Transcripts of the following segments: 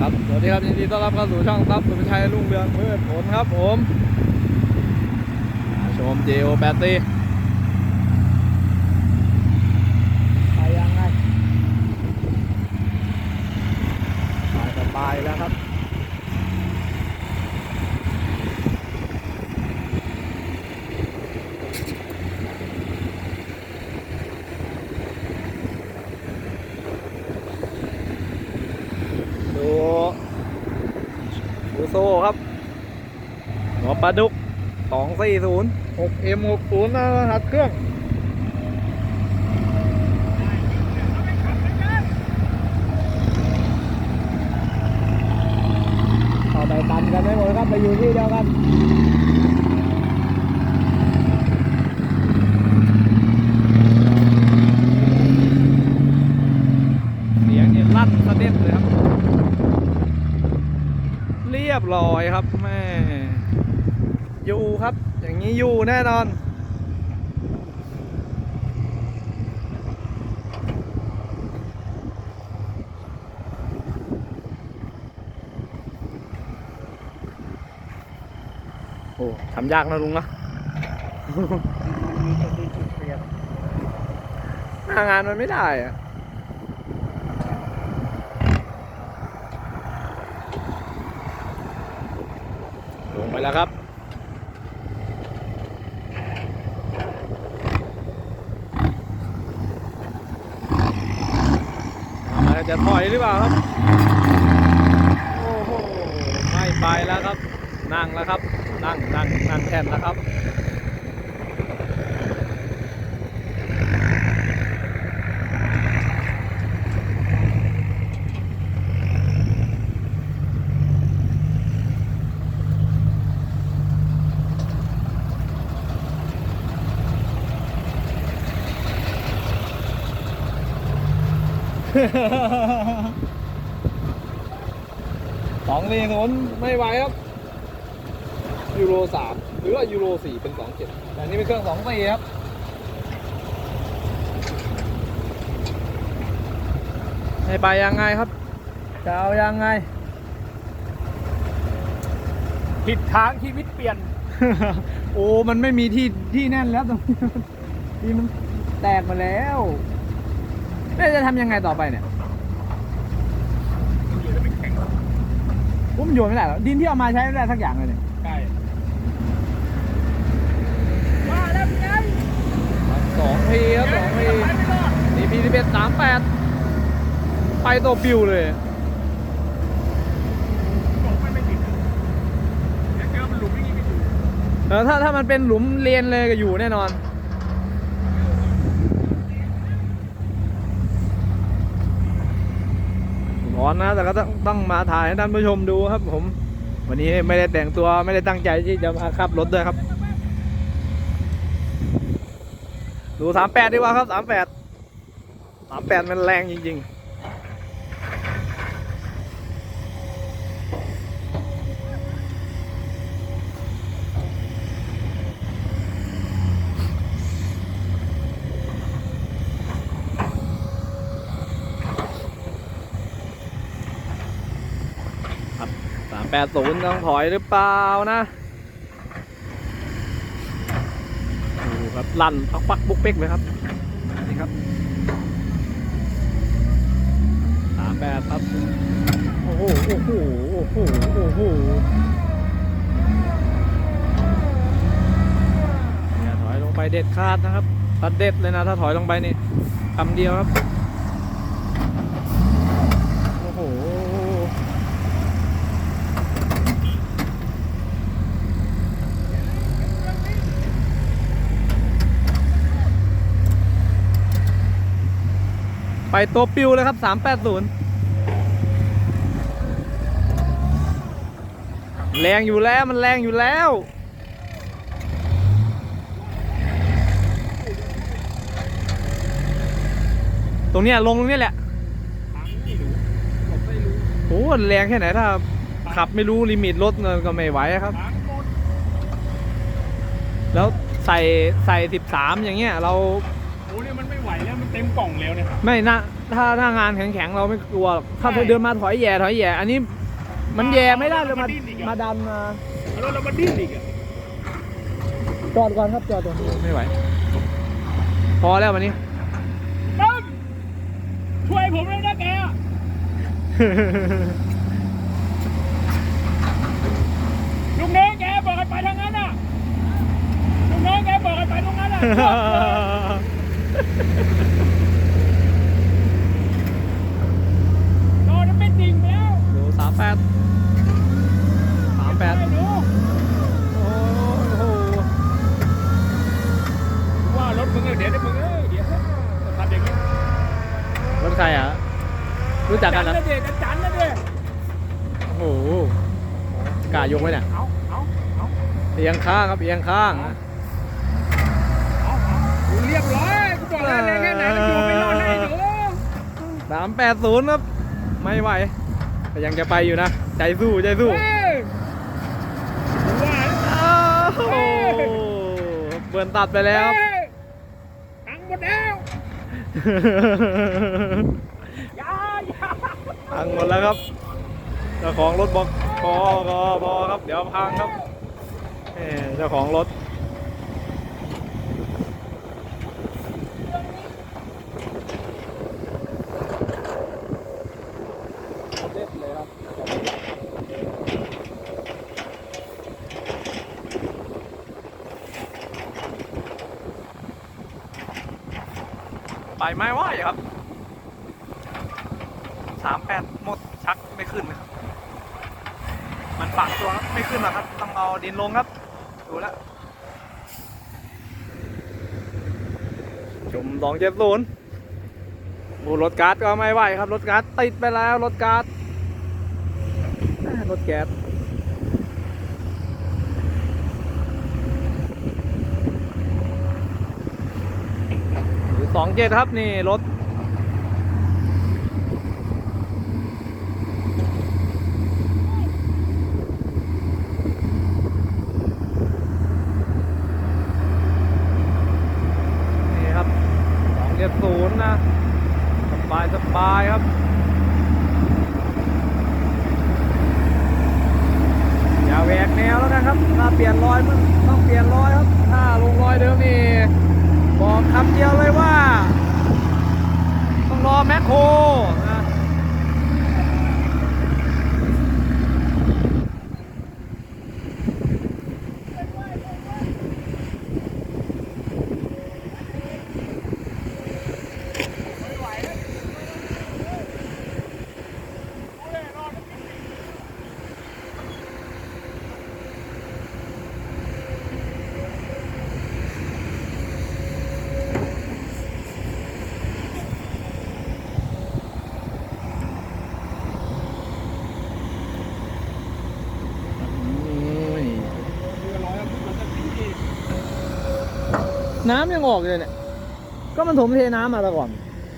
ครับสวัสดีครับยินดีต้อนรับเข้าสู่ช่องทัพสุภชัยรุ่งเรืองพืชผลครับผมมาชม JO แบตตี้ไปยังไงไปสบายแล้วครับ ดูดูโซ่ครับ หัว ปลาดุก 240 6M60 นะรหัสเครื่องเข้าไปตันกันไม่หมดครับไปอยู่ที่เดียวกันเสียงเนี่ยลั่นสะเด็ดเลยครับเรียบร้อยครับแม่ อยู่ครับ อย่างนี้อยู่แน่นอน โอ้ทำยากนะลุงนะมีจุดดีจุดเปลี่ยนหน้างานมันไม่ได้อะลงไปแล้วครับ จะถอยหรือเปล่าครับ โอ้โหไม่ไปแล้วครับ นั่งแล้วครับ นั่งนั่งนั่งแทนแล้วครับ สองสี่ศูนย์ไม่ไหวครับ ยูโรสามหรือว่ายูโรสี่เป็นสองเจ็ดแต่อันนี่เป็นเครื่องสองสี่ครับให้ไปยังไงครับ จะเอายังไง ผิดทางชีวิตเปลี่ยน โอ้ มันไม่มีที่ที่แน่นแล้วตรงนี้ที่มันแตกมาแล้ว เนี่ยจะทำยังไงต่อไปเนี่ยอยู่แล้วไม่แข็งผมนโยนไม่ได้หรอกดินที่เอามาใช้ไม่ได้สักอย่างเลยเนี่ยใช่ว่าแล้วพี่ไงสองพีครับสองพีไปไม่รอดนี่พีที่เป็นสามแปดไปตัวปิวเลยบอกไม่ไม่ติดเดี๋ยวเจอมันหลุมอย่างนี้ไม่อยู่เออถ้าถ้ามันเป็นหลุมเรียนเลยก็อยู่แน่นอน ร้อนนะ แต่ก็ต้องต้องมาถ่ายให้ท่านผู้ชมดูครับ ผม วันนี้ไม่ได้แต่งตัวไม่ได้ตั้งใจที่จะมาขับรถด้วยครับ ดูสามแปดดีกว่าครับสามแปดสามแปดมันแรงจริง ๆ แปดศูนย์ต้องถอยหรือเปล่านะดูครับลั่นปักปักบุกเป๊กเลยครับ นี่ครับสามแปดครับ โอ้โห โอ้โห โอ้โห โอ้โหอย่าถอยลงไปเด็ดขาดนะครับตัดเด็ดเลยนะ ถ้าถอยลงไปนี่คำเดียวครับ โอ้โห ไปตัวปิวเลยครับ 380 แรงอยู่แล้วมันแรงอยู่แล้ว ตรงเนี้ยลงตรงเนี้ยแหละโอ้โหแรงแค่ไหนถ้า ขับไม่รู้ลิมิตรถเนี่ยก็ไม่ไหวครับ แล้วใส่ใส่ 13 อย่างเงี้ยเรา โอ้เนี่ยมันไม่ไหวแล้วมันเต็มกล่องแล้วเนี่ย ไม่น่าถ้าถ้างานแข็งๆเราไม่กลัวหรอกถ้าใช่เดินมาถอยแย่ถอยแย่อันนี้ มันแย่ไม่ได้เลยมามันดิ้นอีกอะ มาดันมาแล้วเรามาดิ้นอีกอะจอดก่อนครับจอดก่อนไม่ไหว พอแล้ววันนี้ ตั้มช่วยผมเลยนะแกลุงเน้แกบอกให้ไปทางนั้นน่ะลุงเน้แกบอกให้ไปตรงนั้นน่ะ โดนไม่จริงไปแล้วดูสามแปดสามแปดไม่รู้โอ้โหว่ารถมึงเออเดี๋ยวเดี๋ยวมึงเอ้ยเดี๋ยวทำอย่างนี้รถใครอะรู้จักกันจันะนนะเด็กจันนะเด็กโอ้โหกล้ายกไว้เนี่ยเอาเอาเอาเอียงข้างครับเอียงข้างนะเอาเอาเรียบร้อย กูบอกแล้วแรงแค่ไหนมันอยู่ไม่รอดแน่หนูสามแปดศูนย์ครับ ไม่ไหว แต่ยังจะไปอยู่นะ ใจสู้ใจสู้เฮ้ยว่าอ้าวโอ้โหเบิร์นตัดไปแล้วครับเฮ้ยตังค์หมดแล้วอยาอยาพังหมดแล้วครับเจ้าของรถบอกพอพอพอครับ เดี๋ยวพังครับแหมเจ้าของรถ เด็ดเลยครับ ไม่ไหวครับสามแปดหมดชักไม่ขึ้นนะครับ มันฝังตัวครับไม่ขึ้นหรอกครับ ต้องเอาดินลงครับ ดูแล้วจมสองเจ็ดศูนย์โอ้รถการ์ดก็ไม่ไหวครับ รถการ์ดติดไปแล้ว รถการ์ดรถแก๊ส สองเจ็ดครับนี่รถนี่ครับสองเจ็ดศูนย์นะสบายสบายครับอย่าแหวกแนวแล้วกันครับ ถ้าเปลี่ยนรอยมันต้องเปลี่ยนรอยครับ ถ้าลงรอยเดิมนี่ บอกคำเดียวเลยว่า ต้องรอแมคโคร นะน้ำยังออกเลยเนี่ย ก็มันถมเทน้ำมาแล้วก่อน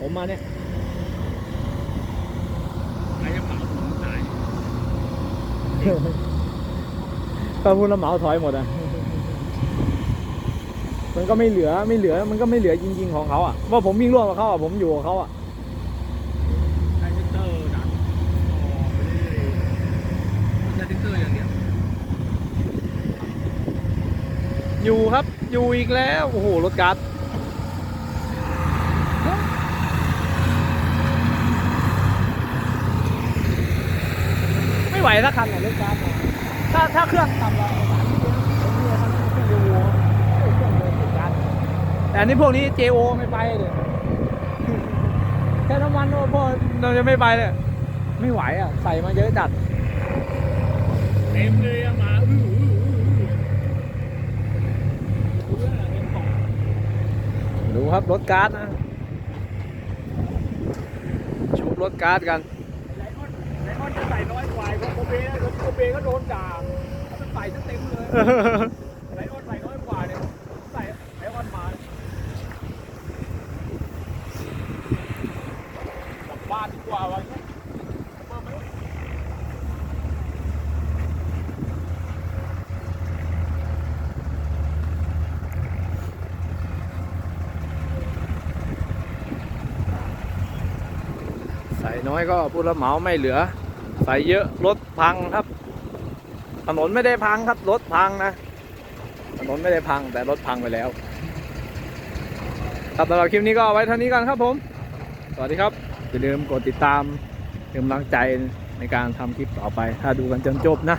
ผมมาเนี่ยใครจะเผาผมตายก็พูดแล้วเหมาถอยหมดอะ มันก็ไม่เหลือไม่เหลือ มันก็ไม่เหลือจริง ๆของเขาอะ ว่าผมวิ่งร่วมกับเขาอะผมอยู่กับเขาอะ ใช้ทิกเตอร์ดักต่อไปเรื่อยๆใช้ทิกเตอร์อย่างเดียว อยู่ครับ อยู่อีกแล้ว โอ้โห รถการ์ดไม่ไหวถ้าคันไหนรถการ์ดถ้าถ้าเครื่องต่ำกว่าสามสิบผมมีคันนี้เครื่องเดียวเครื่องเดินรถกาแต่นนี้พวกนี้ JO ไม่ไปเลยแค่น้ำมันโอ้พวกเราจะไม่ไปเลย ไม่ไหวอะ ใส่มาเยอะจัด เต็มเลยอะมาอื้ออื้ออื้ออื้อเต็มของ ดูครับรถการ์ดนะชุบรถการ์ดกันไลออนไลออนจะใส่น้อยกว่าเพราะโคเบนะโคเบก็โดนด่ามันใส่ซะเต็มเลยไลออนใส่น้อยกว่าเนี่ยใส่ไลออนมากลับบ้านดีกว่าวะ ไม่ก็ผู้รับเหมาไม่เหลือ ใส่เยอะรถพังครับ ถนนไม่ได้พังครับรถพังนะถนนไม่ได้พังแต่รถพังไปแล้ว ครับสำหรับคลิปนี้ก็เอาไว้เท่านี้ก่อนครับผม สวัสดีครับ อย่าลืมกดติดตามเป็นกำลังใจในการทำคลิปต่อไป ถ้าดูกันจนจบนะ